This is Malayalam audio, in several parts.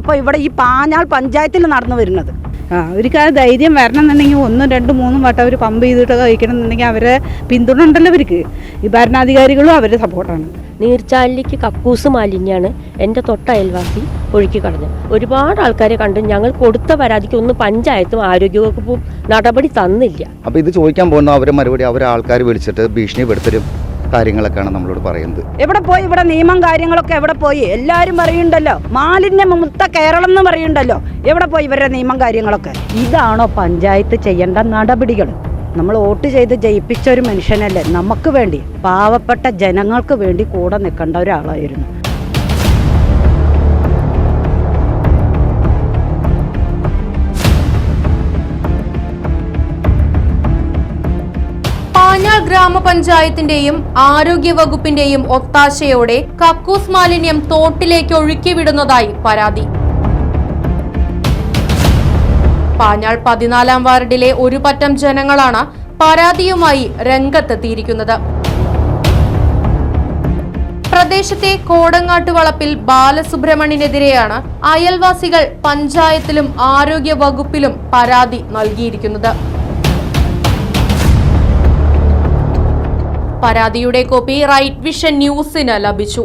ഇപ്പോൾ ഇവിടെ ഈ പാഞ്ഞാൾ പഞ്ചായത്തിൽ നടന്നു വരുന്നത്. ആ അവർക്ക് ആ ധൈര്യം വരണം എന്നുണ്ടെങ്കിൽ ഒന്നും രണ്ടും മൂന്നും വട്ടം അവർ പമ്പ് ചെയ്തിട്ട് കഴിക്കണം എന്നുണ്ടെങ്കിൽ അവരെ പിന്തുണ ഉണ്ടല്ലോ അവർക്ക് ഈ ഭരണാധികാരികളും അവരെ സപ്പോർട്ടാണ് നീർച്ചാലിലേക്ക് കക്കൂസ് മാലിന്യമാണ് എന്റെ തൊട്ട അയൽവാസി ഒഴുക്കി കളഞ്ഞു ഒരുപാട് ആൾക്കാരെ കണ്ടു ഞങ്ങൾ കൊടുത്ത പരാതിക്ക് ഒന്നും പഞ്ചായത്തും ആരോഗ്യവകുപ്പും നടപടി തന്നില്ല. അപ്പോൾ ഇത് ചോദിക്കാൻ പോകുന്ന അവരെ മറുപടി അവരെ ആൾക്കാർ വിളിച്ചിട്ട് ഭീഷണിപ്പെടുത്തലും കാര്യങ്ങളൊക്കെയാണ് നമ്മളോട് പറയുന്നത്. എവിടെ പോയി? ഇവിടെ നിയമം കാര്യങ്ങളൊക്കെ എവിടെ പോയി? എല്ലാവരും പറയുന്നുണ്ടല്ലോ. മാലിന്യമുക്ത കേരളം എന്ന് പറയുന്നുണ്ടല്ലോ. എവിടെ പോയി ഇവരുടെ നിയമം കാര്യങ്ങളൊക്കെ? ഇതാണോ പഞ്ചായത്ത് ചെയ്യേണ്ട നടപടികൾ? നമ്മൾ വോട്ട് ചെയ്ത് ജയിപ്പിച്ച ഒരു മനുഷ്യനല്ലേ? നമുക്ക് വേണ്ടി പാവപ്പെട്ട ജനങ്ങൾക്ക് വേണ്ടി കൂടെ നിൽക്കേണ്ട ഒരാളായിരുന്നു. ഗ്രാമപഞ്ചായത്തിന്റെയും ആരോഗ്യ വകുപ്പിന്റെയും ഒത്താശയോടെ കക്കൂസ് മാലിന്യം തോട്ടിലേക്ക് ഒഴുക്കിവിടുന്നതായി പരാതി. പാഞ്ഞാൾ പതിനാലാം വാർഡിലെ ഒരു പറ്റം ജനങ്ങളാണ് പരാതിയുമായി രംഗത്തെത്തിയിരിക്കുന്നത്. പ്രദേശത്തെ കോടങ്ങാട്ട് വളപ്പിൽ ബാലസുബ്രഹ്മണ്യനെതിരെയാണ് അയൽവാസികൾ പഞ്ചായത്തിലും ആരോഗ്യ വകുപ്പിലും പരാതി നൽകിയിരിക്കുന്നത്. പരാതിയുടെ കോപ്പി റൈറ്റ് വിഷൻ ന്യൂസിന് ലഭിച്ചു.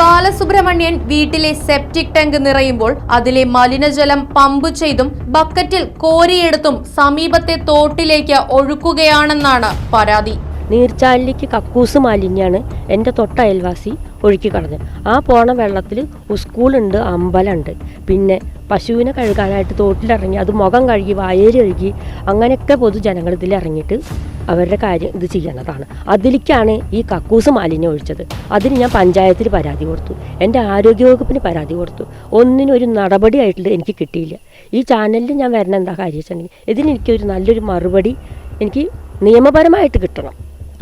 ബാലസുബ്രഹ്മണ്യൻ വീട്ടിലെ സെപ്റ്റിക് ടാങ്ക് നിറയുമ്പോൾ അതിലെ മലിനജലം പമ്പ് ചെയ്തും ബക്കറ്റിൽ കോരിയെടുത്തും സമീപത്തെ തോട്ടിലേക്ക് ഒഴുക്കുകയാണെന്നാണ് പരാതി. നീർച്ചാലിലേക്ക് കക്കൂസ് മാലിന്യമാണ് എന്റെ തൊട്ട അയൽവാസി ഒഴുക്കി കളഞ്ഞത്. ആ പോണ വെള്ളത്തിൽ സ്കൂളുണ്ട് അമ്പലമുണ്ട്. പിന്നെ പശുവിനെ കഴുകാനായിട്ട് തോട്ടിലിറങ്ങി അത് മുഖം കഴുകി വയറി കഴുകി അങ്ങനെയൊക്കെ പൊതുജനങ്ങൾ ഇതിൽ ഇറങ്ങിയിട്ട് അവരുടെ കാര്യം ഇത് ചെയ്യണതാണ്. അതിലേക്കാണ് ഈ കക്കൂസ് മാലിന്യം ഒഴിച്ചത്. അതിന് ഞാൻ പഞ്ചായത്തിൽ പരാതി കൊടുത്തു. എന്റെ ആരോഗ്യവകുപ്പിന് പരാതി കൊടുത്തു. ഒന്നിനും ഒരു നടപടിയായിട്ട് എനിക്ക് കിട്ടിയില്ല. ഈ ചാനലിൽ ഞാൻ വരണ എന്താ കാര്യം വെച്ചിട്ടുണ്ടെങ്കിൽ ഇതിന് എനിക്കൊരു നല്ലൊരു മറുപടി എനിക്ക് നിയമപരമായിട്ട് കിട്ടണം.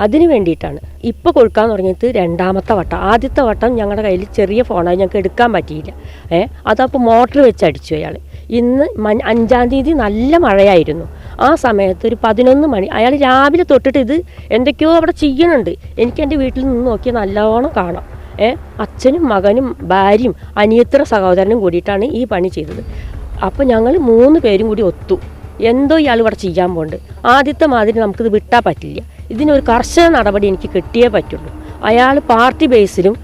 അതിന് വേണ്ടിയിട്ടാണ്. ഇപ്പോൾ കൊടുക്കാൻ തുടങ്ങിയത് രണ്ടാമത്തെ വട്ടം. ആദ്യത്തെ വട്ടം ഞങ്ങളുടെ കയ്യിൽ ചെറിയ ഫോണായി ഞങ്ങൾക്ക് എടുക്കാൻ പറ്റിയില്ല. ഏ അതപ്പോൾ മോട്ടർ വെച്ച് അടിച്ചു അയാൾ ഇന്ന് അഞ്ചാം തീയതി നല്ല മഴയായിരുന്നു. ആ സമയത്ത് ഒരു പതിനൊന്ന് മണി അയാൾ രാവിലെ തൊട്ടിട്ട് ഇത് എന്തൊക്കെയോ അവിടെ ചെയ്യണുണ്ട്. എനിക്ക് എന്റെ വീട്ടിൽ നിന്ന് നോക്കിയാൽ നല്ലോണം കാണാം. ഏ അച്ഛനും മകനും ഭാര്യയും അനിയത്ര സഹോദരനും കൂടിയിട്ടാണ് ഈ പണി ചെയ്തത്. അപ്പോൾ ഞങ്ങൾ മൂന്ന് പേരും കൂടി ഒത്തു. എന്തോ ഇയാൾ ഇവിടെ ചെയ്യാൻ പോകുന്നുണ്ട് ആദ്യത്തെ മാതിരി നമുക്കിത് വിട്ടാൽ പറ്റില്ല. ഇതിനൊരു കർശന നടപടി എനിക്ക് കിട്ടിയേ പറ്റുള്ളൂ. അയാൾ പാർട്ടി ബേസിലും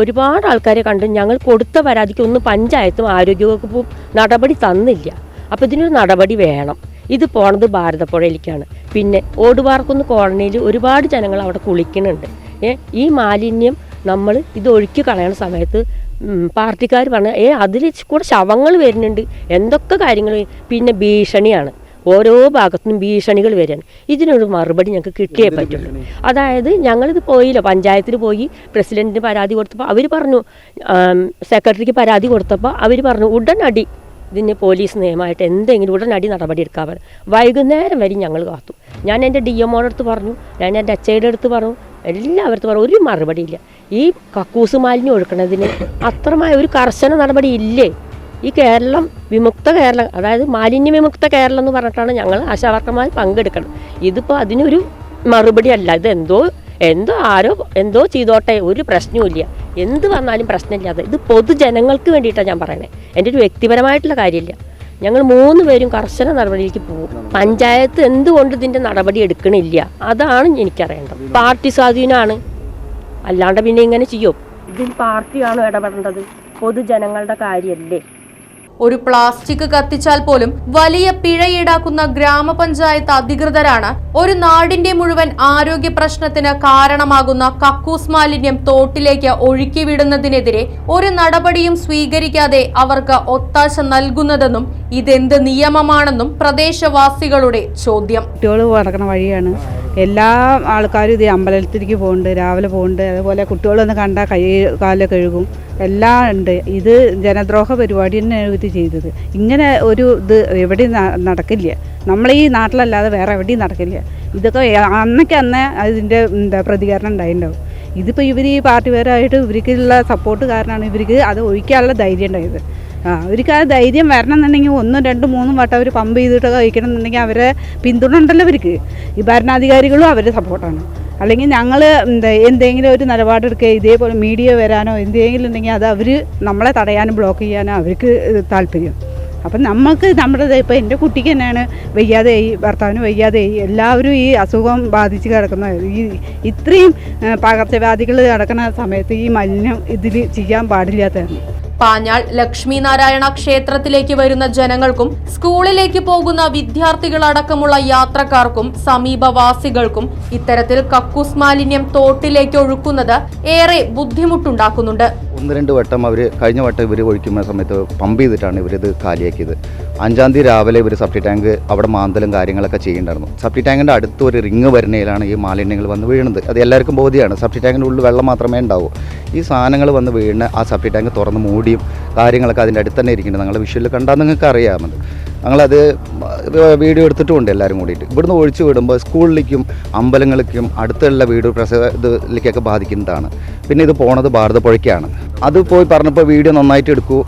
ഒരുപാട് ആൾക്കാരെ കണ്ട് ഞങ്ങൾ കൊടുത്ത പരാതിക്ക് ഒന്നും പഞ്ചായത്തും ആരോഗ്യവകുപ്പും നടപടി തന്നില്ല. അപ്പോൾ ഇതിനൊരു നടപടി വേണം. ഇത് പോണത് ഭാരതപ്പുഴയിലേക്കാണ്. പിന്നെ ഓടുപാർക്കുന്ന് കോളനിയിൽ ഒരുപാട് ജനങ്ങൾ അവിടെ കുളിക്കുന്നുണ്ട്. ഈ മാലിന്യം നമ്മൾ ഇത് ഒഴുക്കി കളയണ സമയത്ത് പാർട്ടിക്കാർ പറഞ്ഞ ഏ അതിൽ കൂടെ ശവങ്ങൾ വരുന്നുണ്ട്. എന്തൊക്കെ കാര്യങ്ങൾ പിന്നെ ഭീഷണിയാണ്. ഓരോ ഭാഗത്തുനിന്നും ഭീഷണികൾ വരികയാണ് ഇതിനൊരു മറുപടി ഞങ്ങൾക്ക് കിട്ടിയേ പറ്റുള്ളൂ. അതായത് ഞങ്ങളിത് പോയില്ല. പഞ്ചായത്തിൽ പോയി പ്രസിഡന്റിന് പരാതി കൊടുത്തപ്പോൾ അവർ പറഞ്ഞു സെക്രട്ടറിക്ക് പരാതി കൊടുത്തപ്പോൾ അവർ പറഞ്ഞു ഉടനടി ഇതിന് പോലീസ് നിയമമായിട്ട് എന്തെങ്കിലും ഉടനടി നടപടി എടുക്കാൻ പറഞ്ഞു വൈകുന്നേരം വരെ ഞങ്ങൾ കാത്തു. ഞാൻ എന്റെ ഡി എമ്മോടെ അടുത്ത് പറഞ്ഞു ഞാൻ എന്റെ അച്ഛയുടെ അടുത്ത് പറഞ്ഞു എല്ലാവരുടെ പറഞ്ഞു ഒരു മറുപടിയില്ല. ഈ കക്കൂസ് മാലിന്യം ഒഴുക്കണതിന് അത്രമായ ഒരു കർശന നടപടി ഇല്ലേ? ഈ കേരളം വിമുക്ത കേരളം അതായത് മാലിന്യ വിമുക്ത കേരളം എന്ന് പറഞ്ഞിട്ടാണ് ഞങ്ങൾ ആശാവർക്കന്മാർ പങ്കെടുക്കണം ഇതിപ്പോൾ അതിനൊരു മറുപടി അല്ല. ഇത് എന്തോ എന്തോ ആരോ എന്തോ ചെയ്തോട്ടെ ഒരു പ്രശ്നവുമില്ല എന്ത് വന്നാലും പ്രശ്നമില്ലാതെ. ഇത് പൊതുജനങ്ങൾക്ക് വേണ്ടിയിട്ടാണ് ഞാൻ പറയണേ. എന്റെ ഒരു വ്യക്തിപരമായിട്ടുള്ള കാര്യമില്ല. ഞങ്ങൾ മൂന്ന് പേരും കർശന നടപടിയിലേക്ക് പോകും. പഞ്ചായത്ത് എന്തുകൊണ്ട് ഇതിന്റെ നടപടി എടുക്കണില്ല? അതാണ് എനിക്കറിയേണ്ടത്. പാർട്ടി സ്വാധീനമാണ് അല്ലാണ്ട് പിന്നെ ഇങ്ങനെ ചെയ്യും? ഇതിൽ പാർട്ടിയാണ് ഇടപെടേണ്ടത്. പൊതുജനങ്ങളുടെ കാര്യമല്ലേ? ഒരു പ്ലാസ്റ്റിക് കത്തിച്ചാൽ പോലും വലിയ പിഴ ഈടാക്കുന്ന ഗ്രാമപഞ്ചായത്ത് അധികൃതരാണ് ഒരു നാടിന്റെ മുഴുവൻ ആരോഗ്യ പ്രശ്നത്തിന് കാരണമാകുന്ന കക്കൂസ് മാലിന്യം തോട്ടിലേക്ക് ഒഴുക്കിവിടുന്നതിനെതിരെ ഒരു നടപടിയും സ്വീകരിക്കാതെ അവർക്ക് ഒത്താശ നൽകുന്നതെന്നും ഇതെന്ത് നിയമമാണെന്നും പ്രദേശവാസികളുടെ ചോദ്യം. കുട്ടികൾ വഴിയാണ്. എല്ലാ ആൾക്കാരും ഇത് അമ്പലത്തിലേക്ക് പോകുന്നുണ്ട് രാവിലെ പോകുന്നുണ്ട് അതുപോലെ കുട്ടികളൊന്ന് കണ്ടാൽ കൈ കാലൊക്കെ കഴുകും. എല്ലാം ഉണ്ട്. ഇത് ജനദ്രോഹ പരിപാടി തന്നെയാണ് ഇത് ചെയ്തത്. ഇങ്ങനെ ഒരു ഇത് എവിടെയും നടക്കില്ല. നമ്മളെ ഈ നാട്ടിലല്ലാതെ വേറെ എവിടെയും നടക്കില്ല. ഇതൊക്കെ അന്നൊക്കെ അന്നേ അതിന്റെ എന്താ പ്രതികരണം ഉണ്ടായിട്ടുണ്ടാവും ഇതിപ്പോൾ ഇവർ ഈ പാർട്ടി പാർട്ടിപരമായിട്ട് ഇവർക്കുള്ള സപ്പോർട്ട് കാരണമാണ് ഇവർക്ക് അത് ഒഴിക്കാനുള്ള ധൈര്യം ഉണ്ടായത്. ആ അവർക്ക് ആ ധൈര്യം വരണം എന്നുണ്ടെങ്കിൽ ഒന്നും രണ്ടും മൂന്നും വട്ടം അവർ പമ്പ് ചെയ്തിട്ട് കഴിക്കണം എന്നുണ്ടെങ്കിൽ അവരെ പിന്തുണ ഉണ്ടല്ലോ അവർക്ക് ഈ ഭരണാധികാരികളും അവരുടെ സപ്പോർട്ടാണ് അല്ലെങ്കിൽ ഞങ്ങൾ എന്താ എന്തെങ്കിലും ഒരു നിലപാടെടുക്കുക ഇതേപോലെ മീഡിയ വരാനോ എന്തെങ്കിലും ഉണ്ടെങ്കിൽ അത് അവർ നമ്മളെ തടയാനും ബ്ലോക്ക് ചെയ്യാനോ അവർക്ക് താല്പര്യം. അപ്പം നമുക്ക് നമ്മുടെ ഇപ്പോൾ എന്റെ കുട്ടിക്ക് തന്നെയാണ് വയ്യാതെയായി ഭർത്താവിന് വയ്യാതെയായി എല്ലാവരും ഈ അസുഖം ബാധിച്ച് കിടക്കുന്ന ഈ ഇത്രയും പകർച്ചവ്യാധികൾ കിടക്കുന്ന സമയത്ത് ഈ മലിനം ഇതിൽ ചെയ്യാൻ പാടില്ലാത്തതാണ്. പാഞ്ഞാൾ ലക്ഷ്മി നാരായണ ക്ഷേത്രത്തിലേക്ക് വരുന്ന ജനങ്ങൾക്കും സ്കൂളിലേക്ക് പോകുന്ന വിദ്യാർത്ഥികളടക്കമുള്ള യാത്രക്കാർക്കും സമീപവാസികൾക്കും ഇത്തരത്തിൽ കക്കൂസ് മാലിന്യം തോട്ടിലേക്ക് ഒഴുക്കുന്നത് ഏറെ ബുദ്ധിമുട്ടുണ്ടാക്കുന്നുണ്ട്. ഒന്ന് രണ്ട് വട്ടം അവർ കഴിഞ്ഞ വട്ടം ഇവർ ഒഴിക്കുന്ന സമയത്ത് പമ്പ് ചെയ്തിട്ടാണ് ഇവരിത് കാലിയാക്കിയത്. അഞ്ചാം തീയതി രാവിലെ ഇവർ സപ്റ്റി ടാങ്ക് അവിടെ മാന്തലും കാര്യങ്ങളൊക്കെ ചെയ്യേണ്ടായിരുന്നു. സപ്റ്റി ടാങ്കിന്റെ അടുത്ത് ഒരു റിങ് വരുന്നതിലാണ് ഈ മാലിന്യങ്ങൾ വന്ന് വീഴുന്നത് അത് എല്ലാവർക്കും ബോധ്യമാണ് സപ്റ്റി ടാങ്കിന്റെ ഉള്ളിൽ വെള്ളം മാത്രമേ ഉണ്ടാവൂ. ഈ സാധനങ്ങൾ വന്ന് വീണ് ആ സപ്റ്റി ടാങ്ക് തുറന്ന് മൂടിയും കാര്യങ്ങളൊക്കെ അതിന്റെ അടുത്ത് തന്നെ ഇരിക്കുന്നുണ്ട്. നിങ്ങളുടെ വിഷ്വലിൽ കണ്ടാൽ നിങ്ങൾക്ക് അറിയാമത് ഞങ്ങളത് വീഡിയോ എടുത്തിട്ടുമുണ്ട് എല്ലാവരും കൂടിയിട്ട്. ഇവിടുന്ന് ഒഴിച്ചു വിടുമ്പോൾ സ്കൂളിലേക്കും അമ്പലങ്ങളിലേക്കും അടുത്തുള്ള വീട് പ്രസ ഇതിലേക്കൊക്കെ ബാധിക്കുന്നതാണ്. പിന്നെ ഇത് പോണത് ഭാരതപ്പുഴയ്ക്കാണ്. അത് പോയി പറഞ്ഞപ്പോൾ വീഡിയോ നന്നായിട്ട് എടുക്കൂ.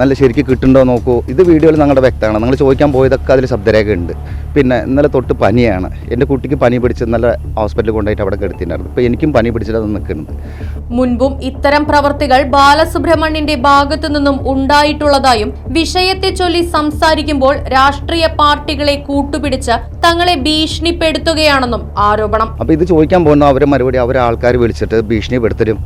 നല്ല ശരിക്ക് കിട്ടുന്നുണ്ടോ നോക്കൂ. ഇത് വീഡിയോയിൽ ഞങ്ങളുടെ വ്യക്തമാണ്. നിങ്ങൾ ചോദിക്കാൻ പോയതൊക്കെ അതിൽ ശബ്ദരേഖ ഉണ്ട്. പിന്നെ ഇന്നലെ തൊട്ട് പനിയാണ്. എന്റെ കുട്ടിക്ക് പനി പിടിച്ച് നല്ല ഹോസ്പിറ്റലിൽ കൊണ്ടുപോയിട്ട് അവിടെ കിടത്തിയിട്ടുണ്ടായിരുന്നു. ഇപ്പോൾ എനിക്കും പനി പിടിച്ചിട്ടാണ് നിൽക്കുന്നത് മുൻപും ഇത്തരം പ്രവർത്തികൾ ബാലസുബ്രഹ്മണ്യന്റെ ഭാഗത്തു നിന്നും ഉണ്ടായിട്ടുള്ളതായും വിഷയത്തെ ചൊല്ലി സംസാരിക്കുമ്പോൾ രാഷ്ട്രീയ പാർട്ടികളെ കൂട്ടുപിടിച്ച് തങ്ങളെ ഭീഷണിപ്പെടുത്തുകയാണെന്നും ആരോപണം. അപ്പോൾ ഇത് ചോദിക്കാൻ പോകുന്ന അവരെ മറുപടി അവരെ ആൾക്കാർ വിളിച്ചിട്ട് ഭീഷണിപ്പെടുത്തലും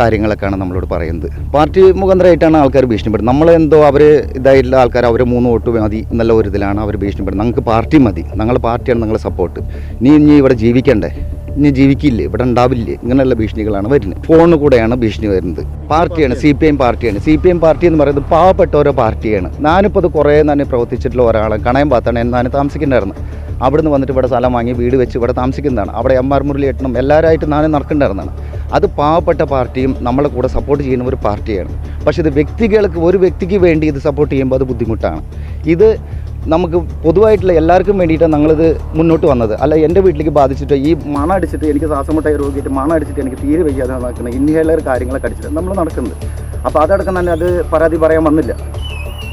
കാര്യങ്ങളൊക്കെയാണ് നമ്മളോട് പറയുന്നത്. പാർട്ടി മുഖാന്തരമായിട്ടാണ് ആൾക്കാർ ഭീഷണിപ്പെടുന്നത്. നമ്മളെന്തോ അവർ ഇതായിട്ടുള്ള ആൾക്കാർ അവർ മൂന്ന് വോട്ട് മതി എന്നുള്ള ഒരു ഇതിലാണ് അവർ ഭീഷണിപ്പെടുന്നത്. നമുക്ക് പാർട്ടി മതി. ഞങ്ങൾ പാർട്ടിയാണ് നിങ്ങളെ സപ്പോർട്ട് നീ ഇനി ഇവിടെ ജീവിക്കണ്ടേ? ഇനി ജീവിക്കില്ലേ? ഇവിടെ ഉണ്ടാവില്ലേ? ഇങ്ങനെയുള്ള ഭീഷണികളാണ് വരുന്നത്. ഫോണ് കൂടെയാണ് ഭീഷണി വരുന്നത്. പാർട്ടിയാണ് സി പി എം പാർട്ടിയാണ്. സി പി എം പാർട്ടി എന്ന് പറയുന്നത് പാവപ്പെട്ട ഓരോ പാർട്ടിയാണ്. ഞാനിപ്പോൾ അത് കുറേ തന്നെ പ്രവർത്തിച്ചിട്ടുള്ള ഒരാളാണ്. കണയം പാത്താണ് ഞാൻ താമസിക്കുന്നുണ്ടായിരുന്നു അവിടുന്ന് വന്നിട്ട് ഇവിടെ സ്ഥലം വാങ്ങി വീട് വെച്ച് ഇവിടെ താമസിക്കുന്നതാണ്. അവിടെ എം ആർ മുരളി എട്ടണം എല്ലാവരായിട്ട് നാനും നടക്കേണ്ടായിരുന്നതാണ് അത് പാവപ്പെട്ട പാർട്ടിയും നമ്മളെ കൂടെ സപ്പോർട്ട് ചെയ്യുന്ന ഒരു പാർട്ടിയാണ്. പക്ഷേ ഇത് വ്യക്തികൾക്ക് ഒരു വ്യക്തിക്ക് വേണ്ടി ഇത് സപ്പോർട്ട് ചെയ്യുമ്പോൾ അത് ബുദ്ധിമുട്ടാണ്. ഇത് നമുക്ക് പൊതുവായിട്ടുള്ള എല്ലാവർക്കും വേണ്ടിയിട്ടാണ് ഞങ്ങളിത് മുന്നോട്ട് വന്നത്. അല്ല എന്റെ വീട്ടിലേക്ക് ബാധിച്ചിട്ട് ഈ മണ അടിച്ചിട്ട് എനിക്ക് ശ്വാസമുട്ടായി രോഗിയിട്ട് മണ അടിച്ചിട്ട് എനിക്ക് തീരെ വയ്യാതെ നടക്കുന്നത് ഇൻഹേലർ കാര്യങ്ങളൊക്കെ അടിച്ചിട്ട് നമ്മൾ നടക്കുന്നത് അപ്പോൾ അതടക്കം തന്നെ അത് പരാതി പറയാൻ വന്നില്ല.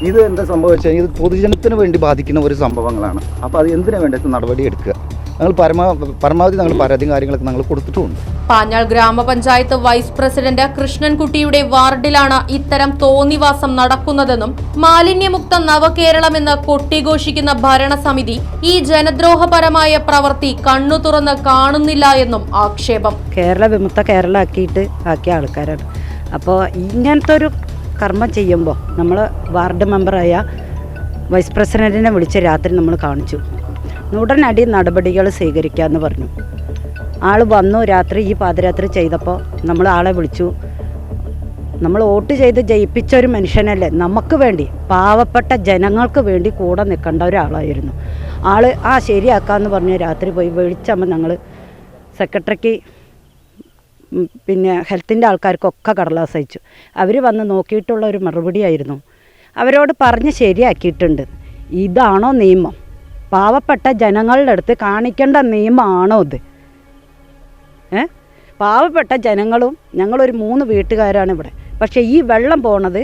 ഇത് എന്താ സംഭവിച്ചാൽ ഇത് പൊതുജനത്തിന് വേണ്ടി ബാധിക്കുന്ന ഒരു സംഭവങ്ങളാണ്. അപ്പോൾ അത് എന്തിനു വേണ്ടി നടപടി എടുക്കുക. ഞങ്ങൾ പരമാവധി പരമാവധി ഞങ്ങൾ പരാതിയും കാര്യങ്ങളൊക്കെ ഞങ്ങൾ കൊടുത്തിട്ടുണ്ട്. പാഞ്ഞാൾ ഗ്രാമപഞ്ചായത്ത് വൈസ് പ്രസിഡന്റ് കൃഷ്ണൻകുട്ടിയുടെ വാർഡിലാണ് ഇത്തരം തോന്നിവാസം നടക്കുന്നതെന്നും മാലിന്യമുക്ത നവകേരളമെന്ന് കൊട്ടിഘോഷിക്കുന്ന ഭരണസമിതി ഈ ജനദ്രോഹപരമായ പ്രവൃത്തി കണ്ണു തുറന്ന് കാണുന്നില്ല എന്നും ആക്ഷേപം. കേരള വിമുക്ത കേരള ആക്കിയിട്ട് ആക്കിയ ആൾക്കാരാണ്. അപ്പോൾ ഇങ്ങനത്തെ ഒരു കർമ്മം ചെയ്യുമ്പോൾ നമ്മൾ വാർഡ് മെമ്പറായ വൈസ് പ്രസിഡന്റിനെ വിളിച്ച് രാത്രി നമ്മൾ കാണിച്ചു. ഉടനടി നടപടികൾ സ്വീകരിക്കാമെന്ന് പറഞ്ഞു. ആൾ വന്നു രാത്രി ഈ പാദരാത്രി ചെയ്തപ്പോൾ നമ്മൾ ആളെ വിളിച്ചു. നമ്മൾ വോട്ട് ചെയ്ത് ജയിപ്പിച്ച ഒരു മനുഷ്യനല്ലേ? നമുക്ക് വേണ്ടി പാവപ്പെട്ട ജനങ്ങൾക്ക് വേണ്ടി കൂടെ നിൽക്കേണ്ട ഒരാളായിരുന്നു. ആൾ ആ ശരിയാക്കാമെന്ന് പറഞ്ഞ് രാത്രി പോയി വിളിച്ചപ്പോൾ ഞങ്ങൾ സെക്രട്ടറിക്ക് പിന്നെ ഹെൽത്തിന്റെ ആൾക്കാർക്കൊക്കെ കടലാസ് അയച്ചു അവർ വന്ന് നോക്കിയിട്ടുള്ള ഒരു മറുപടി ആയിരുന്നു അവരോട് പറഞ്ഞ് ശരിയാക്കിയിട്ടുണ്ട്. ഇതാണോ നിയമം? പാവപ്പെട്ട ജനങ്ങളുടെ അടുത്ത് കാണിക്കേണ്ട നിയമമാണോ ഇത്? ഏ? പാവപ്പെട്ട ജനങ്ങളും ഞങ്ങളൊരു മൂന്ന് വീട്ടുകാരാണ് ഇവിടെ. പക്ഷേ ഈ വെള്ളം പോണത്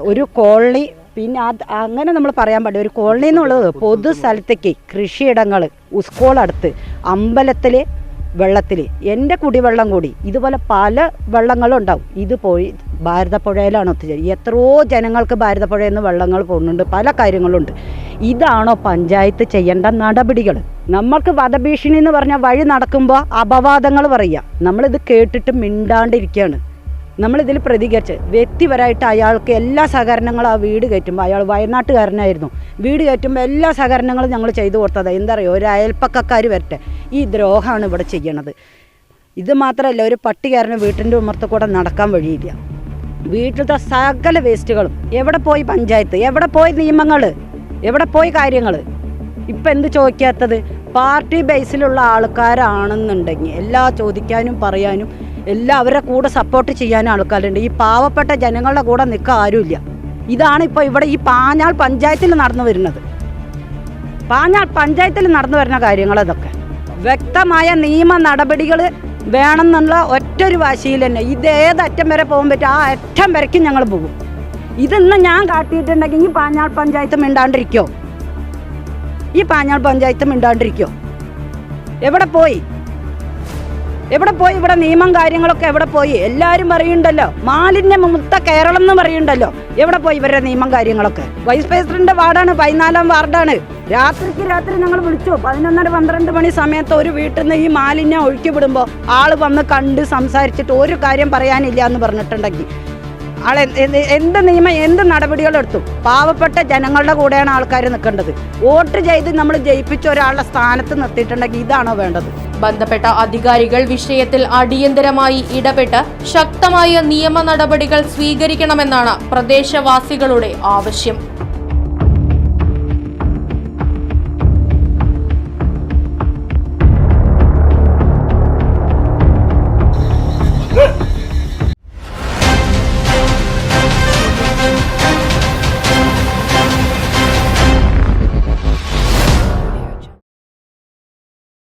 ഒരു കോളനി പിന്നെ അത് അങ്ങനെ നമ്മൾ പറയാൻ പാടില്ല. ഒരു കോളനി എന്നുള്ളത് പൊതു സ്ഥലത്തേക്ക് കൃഷിയിടങ്ങൾ സ്കൂളടുത്ത് അമ്പലത്തിൽ വെള്ളത്തിൽ എന്റെ കുടിവെള്ളം കൂടി. ഇതുപോലെ പല വെള്ളങ്ങളും ഉണ്ടാവും. ഇത് പോയി ഭാരതപ്പുഴയിലാണ് ഒത്തുചേരി എത്രയോ ജനങ്ങൾക്ക് ഭാരതപ്പുഴയിൽ നിന്ന് വെള്ളങ്ങൾ പോകുന്നുണ്ട്. പല കാര്യങ്ങളുണ്ട്. ഇതാണോ പഞ്ചായത്ത് ചെയ്യേണ്ട നടപടികൾ? നമ്മൾക്ക് വധഭീഷണി എന്ന് പറഞ്ഞാൽ വഴി നടക്കുമ്പോൾ അപവാദങ്ങൾ പറയുക. നമ്മളിത് കേട്ടിട്ട് മിണ്ടാണ്ടിരിക്കുകയാണ്. നമ്മളിതിൽ പ്രതികരിച്ച് വ്യക്തിപരമായിട്ട് അയാൾക്ക് എല്ലാ സഹകരണങ്ങളും ആ വീട് കയറ്റുമ്പോൾ അയാൾ വയനാട്ടുകാരനായിരുന്നു. വീട് കയറ്റുമ്പോൾ എല്ലാ സഹകരണങ്ങളും ഞങ്ങൾ ചെയ്തു കൊടുത്തത്. എന്താ പറയുക ഒരു അയൽപ്പക്കക്കാർ വരട്ടെ. ഈ ദ്രോഹമാണ് ഇവിടെ ചെയ്യണത്. ഇത് മാത്രമല്ല ഒരു പട്ടികാരന് വീട്ടിന്റെ ഉമ്മർത്ത് കൂടെ നടക്കാൻ വഴിയില്ല. വീട്ടിലത്തെ സകല വേസ്റ്റുകളും എവിടെ പോയി പഞ്ചായത്ത്? എവിടെ പോയി നിയമങ്ങൾ? എവിടെ പോയി കാര്യങ്ങൾ? ഇപ്പം എന്ത് ചോദിക്കാത്തത്? പാർട്ടി ബേസിലുള്ള ആൾക്കാരാണെന്നുണ്ടെങ്കിൽ എല്ലാ ചോദിക്കാനും പറയാനും എല്ലാം അവരുടെ കൂടെ സപ്പോർട്ട് ചെയ്യാൻ ആൾക്കാരുണ്ട്. ഈ പാവപ്പെട്ട ജനങ്ങളുടെ കൂടെ നിൽക്കാൻ ആരുമില്ല. ഇതാണ് ഇപ്പോൾ ഇവിടെ ഈ പാഞ്ഞാൾ പഞ്ചായത്തിൽ നടന്നു വരുന്നത്. പാഞ്ഞാൾ പഞ്ചായത്തിൽ നടന്നു വരുന്ന കാര്യങ്ങൾ അതൊക്കെ. വ്യക്തമായ നിയമ നടപടികൾ വേണമെന്നുള്ള ഒറ്റൊരു വാശിയിൽ തന്നെ ഇത് ഏതറ്റം വരെ പോകാൻ പറ്റും ആ അറ്റം വരയ്ക്കും ഞങ്ങൾ പോകും. ഇതിന്ന് ഞാൻ കാട്ടിയിട്ടുണ്ടെങ്കിൽ ഈ പാഞ്ഞാൾ പഞ്ചായത്ത് മിണ്ടാണ്ടിരിക്കോ? ഈ പാഞ്ഞാൾ പഞ്ചായത്ത് മിണ്ടാണ്ടിരിക്കോ? എവിടെ പോയി? എവിടെ പോയി? ഇവിടെ നിയമം കാര്യങ്ങളൊക്കെ എവിടെ പോയി? എല്ലാവരും പറയുന്നുണ്ടല്ലോ. മാലിന്യ മുക്ത കേരളം എന്ന് പറയുന്നുണ്ടല്ലോ. എവിടെ പോയി ഇവരുടെ നിയമം കാര്യങ്ങളൊക്കെ? വൈസ് പ്രസിഡന്റ് വാർഡാണ് പതിനാലാം വാർഡാണ്. രാത്രിക്ക് രാത്രി ഞങ്ങൾ വിളിച്ചു. പതിനൊന്നര പന്ത്രണ്ട് മണി സമയത്ത് ഒരു വീട്ടിൽ നിന്ന് ഈ മാലിന്യം ഒഴുക്കി വിടുമ്പോൾ ആൾ വന്ന് കണ്ട് സംസാരിച്ചിട്ട് ഒരു കാര്യം പറയാനില്ല എന്ന് പറഞ്ഞിട്ടുണ്ടെങ്കിൽ ആളെ എന്ത് നിയമം എന്ത് നടപടികളെടുത്തു പാവപ്പെട്ട ജനങ്ങളുടെ കൂടെയാണ് ആൾക്കാർ നിൽക്കേണ്ടത്. വോട്ട് ചെയ്ത് നമ്മൾ ജയിപ്പിച്ച ഒരാളുടെ സ്ഥാനത്ത് നിർത്തിയിട്ടുണ്ടെങ്കിൽ ഇതാണോ വേണ്ടത്? ബന്ധപ്പെട്ട അധികാരികൾ വിഷയത്തിൽ അടിയന്തരമായി ഇടപെട്ട് ശക്തമായ നിയമ നടപടികൾ സ്വീകരിക്കണമെന്നാണ് പ്രദേശവാസികളുടെ ആവശ്യം.